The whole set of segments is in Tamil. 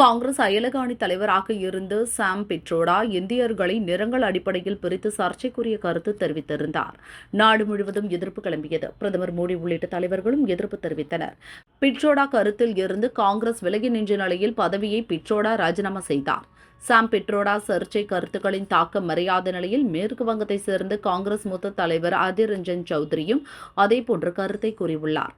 காங்கிரஸ் அயலகாணி தலைவராக இருந்த சாம் பிட்ரோடா இந்தியர்களை நிறங்கள் அடிப்படையில் பிரித்து சர்ச்சைக்குரிய கருத்து தெரிவித்திருந்தார். நாடு முழுவதும் எதிர்ப்பு கிளம்பியது. பிரதமர் மோடி உள்ளிட்ட தலைவர்களும் எதிர்ப்பு தெரிவித்தனர். பிட்ரோடா கருத்தில் இருந்து காங்கிரஸ் விலகி நின்ற நிலையில் பதவியை பிட்ரோடா ராஜினாமா செய்தார். சாம் பிட்ரோடா சர்ச்சை கருத்துக்களின் தாக்கம் மறையாத நிலையில் மேற்கு வங்கத்தை சேர்ந்த காங்கிரஸ் மூத்த தலைவர் அதிர் ரஞ்சன் சௌத்ரியும் அதேபோன்ற கருத்தை கூறியுள்ளார்.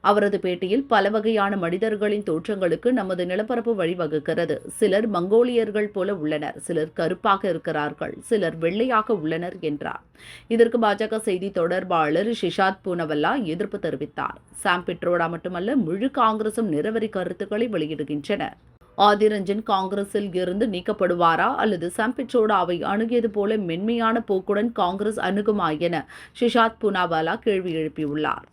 அவரது பேட்டியில் பல வகையான மனிதர்களின் தோற்றங்களுக்கு நமது நிலப்பரப்பு வழிவகுக்கிறது. சிலர் மங்கோலியர்கள் போல உள்ளனர். சிலர் கருப்பாக இருக்கிறார்கள். சிலர் வெள்ளையாக உள்ளனர் என்றார். இதற்கு பாஜக செய்தி தொடர்பாளர் ஷிஷாத் பூனவல்லா எதிர்ப்பு தெரிவித்தார். சாம் பிட்ரோடா மட்டுமல்ல முழு காங்கிரசும் நிறவரி கருத்துக்களை வெளியிடுகின்றனர். ஆதிரஞ்சன் காங்கிரஸில் இருந்து நீக்கப்படுவாரா? அல்லது சாம் அணுகியது போல மென்மையான போக்குடன் காங்கிரஸ் அணுகுமா என ஷிஷாத் புனாவாலா கேள்வி எழுப்பியுள்ளார்.